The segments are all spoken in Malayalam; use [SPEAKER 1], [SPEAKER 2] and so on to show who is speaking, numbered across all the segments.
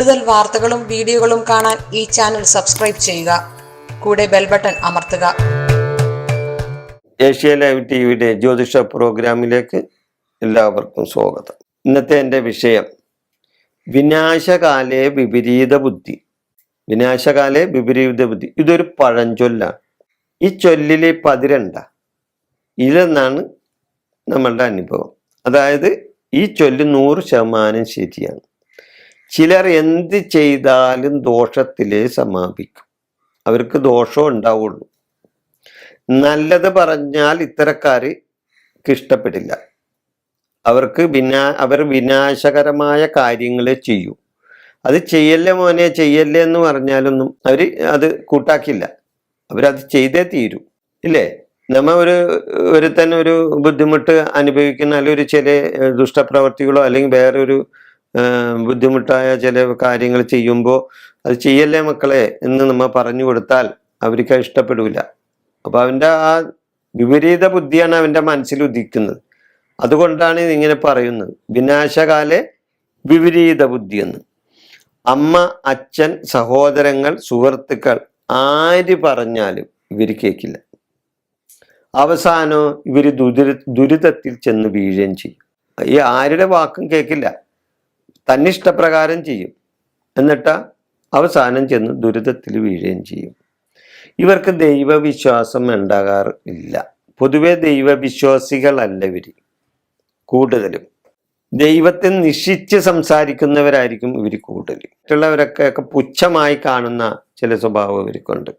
[SPEAKER 1] കൂടുതൽ വാർത്തകളും വീഡിയോകളും കാണാൻ ഈ ചാനൽ സബ്സ്ക്രൈബ് ചെയ്യുക. കൂടെ ബെൽ ബട്ടൺ അമർത്തുക.
[SPEAKER 2] ഏഷ്യ ലൈവ് ടി വിയുടെ ജ്യോതിഷ പ്രോഗ്രാമിലേക്ക് എല്ലാവർക്കും സ്വാഗതം. ഇന്നത്തെ എന്റെ വിഷയം വിനാശകാലേ വിപരീത ബുദ്ധി. വിനാശകാലേ വിപരീത ബുദ്ധി. ഇതൊരു പഴഞ്ചൊല്ലാണ്. ഈ ചൊല്ലിലെ പതിരണ്ട. ഇതെന്നാണ് നമ്മളുടെ അനുഭവം. അതായത് ഈ ചൊല്ല് നൂറ് ശതമാനം ശരിയാണ്. ചിലർ എന്ത് ചെയ്താലും ദോഷത്തിലേ സമാപിക്കും. അവർക്ക് ദോഷം ഉണ്ടാവുള്ളൂ. നല്ലത് പറഞ്ഞാൽ ഇത്തരക്കാർക്ക് ഇഷ്ടപ്പെടില്ല. അവർക്ക് വിനാ അവർ വിനാശകരമായ കാര്യങ്ങളെ ചെയ്യൂ. അത് ചെയ്യല്ലേ മോനെ ചെയ്യല്ലേ എന്ന് പറഞ്ഞാലൊന്നും അവർ അത് കൂട്ടാക്കില്ല. അവരത് ചെയ്തേ തീരൂ. ഇല്ലേ? നമ്മ ഒരു ഒരുത്തൻ ഒരു ബുദ്ധിമുട്ട് അനുഭവിക്കുന്ന അല്ലെങ്കിൽ ഒരു ചില ദുഷ്ടപ്രവർത്തികളോ അല്ലെങ്കിൽ വേറൊരു ബുദ്ധിമുട്ടായ ചില കാര്യങ്ങൾ ചെയ്യുമ്പോൾ അത് ചെയ്യല്ലേ മക്കളെ എന്ന് നമ്മൾ പറഞ്ഞു കൊടുത്താൽ അവർക്ക് ഇഷ്ടപ്പെടില്ല അപ്പോൾ അവന്റെ ആ വിപരീത ബുദ്ധിയാണ് അവന്റെ മനസ്സിൽ ഉദിക്കുന്നത്. അതുകൊണ്ടാണ് ഇതിങ്ങനെ പറയുന്നത്. വിനാശകാലെ വിപരീത ബുദ്ധി എന്ന് അമ്മ അച്ഛൻ സഹോദരങ്ങൾ സുഹൃത്തുക്കൾ ആര് പറഞ്ഞാലും ഇവർ കേൾക്കില്ല അവസാനം ഇവർ ദുരിത ദുരിതത്തിൽ ചെന്ന് വീഴുകയും ചെയ്യും. ഈ ആരുടെ വാക്കും കേൾക്കില്ല തന്നിഷ്ടപ്രകാരം ചെയ്യും. എന്നിട്ട് അവസാനം ചെന്ന് ദുരിതത്തിൽ വീഴുകയും ചെയ്യും. ഇവർക്ക് ദൈവവിശ്വാസം ഉണ്ടാകാറ് ഇല്ല. പൊതുവെ ദൈവവിശ്വാസികളല്ല ഇവർ. കൂടുതലും. ദൈവത്തെ നിശിച്ച് സംസാരിക്കുന്നവരായിരിക്കും ഇവർ കൂടുതൽ മറ്റുള്ളവരൊക്കെ പുച്ഛമായി കാണുന്ന ചില സ്വഭാവം ഇവർക്കുണ്ട്.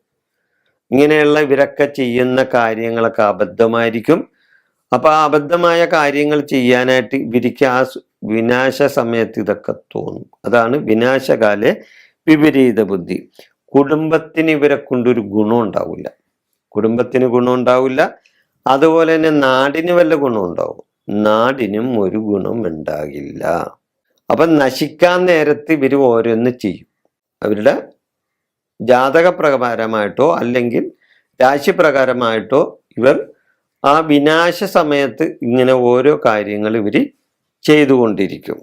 [SPEAKER 2] ഇങ്ങനെയുള്ള ഇവരൊക്കെ ചെയ്യുന്ന കാര്യങ്ങളൊക്കെ അബദ്ധമായിരിക്കും. അപ്പോൾ ആ അബദ്ധമായ കാര്യങ്ങൾ ചെയ്യാനായിട്ട് ഇവർക്ക് ആ വിനാശ സമയത്ത് ഇതൊക്കെ തോന്നും. അതാണ് വിനാശകാലെ വിപരീത ബുദ്ധി കുടുംബത്തിന് ഇവരെ കൊണ്ടൊരു ഗുണം ഉണ്ടാവില്ല. കുടുംബത്തിന് ഗുണം ഉണ്ടാവില്ല. അതുപോലെ തന്നെ നാടിന് വല്ല ഗുണം ഉണ്ടാവും. നാടിനും ഒരു ഗുണം ഉണ്ടാകില്ല. അപ്പൊ നശിക്കാൻ നേരത്ത് ഇവർ ഓരോന്ന് ചെയ്യും. അവരുടെ ജാതകപ്രകാരമായിട്ടോ അല്ലെങ്കിൽ രാശിപ്രകാരമായിട്ടോ ഇവർ ആ വിനാശ സമയത്ത് ഇങ്ങനെ ഓരോ കാര്യങ്ങൾ ഇവർ ചെയ്തുകൊണ്ടിരിക്കും.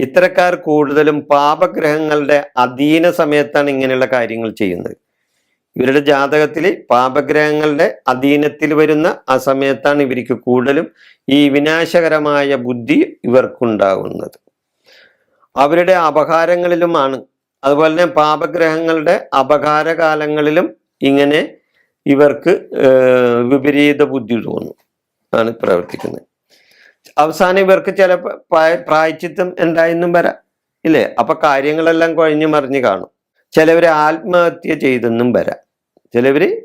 [SPEAKER 2] ഇത്തരക്കാർ കൂടുതലും പാപഗ്രഹങ്ങളുടെ അധീന സമയത്താണ് ഇങ്ങനെയുള്ള കാര്യങ്ങൾ ചെയ്യുന്നത്. ഇവരുടെ ജാതകത്തിൽ പാപഗ്രഹങ്ങളുടെ അധീനത്തിൽ വരുന്ന ആ സമയത്താണ് ഇവർക്ക് കൂടുതലും ഈ വിനാശകരമായ ബുദ്ധി ഇവർക്കുണ്ടാകുന്നത് അവരുടെ അപകാരങ്ങളിലുമാണ്. അതുപോലെ തന്നെ പാപഗ്രഹങ്ങളുടെ അപകാരകാലങ്ങളിലും ഇങ്ങനെ ഇവർക്ക് വിപരീത ബുദ്ധി തോന്നും. ആണ് പ്രവർത്തിക്കുന്നത്. അവസാനം ഇവർക്ക് ചില പ്രായച്ചിത്തം എന്തായെന്നും വരാം. ഇല്ലേ? അപ്പൊ കാര്യങ്ങളെല്ലാം കഴിഞ്ഞു മറിഞ്ഞു കാണും. ചിലവർ ആത്മഹത്യ ചെയ്തെന്നും വരാം. ചിലവർ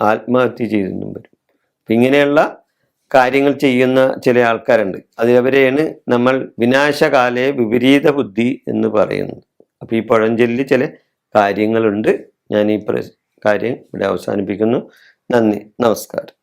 [SPEAKER 2] ആത്മഹത്യ ചെയ്തെന്നും വരും. അപ്പൊ ഇങ്ങനെയുള്ള കാര്യങ്ങൾ ചെയ്യുന്ന ചില ആൾക്കാരുണ്ട്. അതിലവരെയാണ് നമ്മൾ വിനാശകാലയെ വിപരീത ബുദ്ധി എന്ന് പറയുന്നത്. അപ്പൊ ഈ പഴഞ്ചൊല്ലിൽ ചില കാര്യങ്ങളുണ്ട്. ഞാൻ ഈ കാര്യം ഇവിടെ അവസാനിപ്പിക്കുന്നു. നന്ദി. നമസ്കാരം.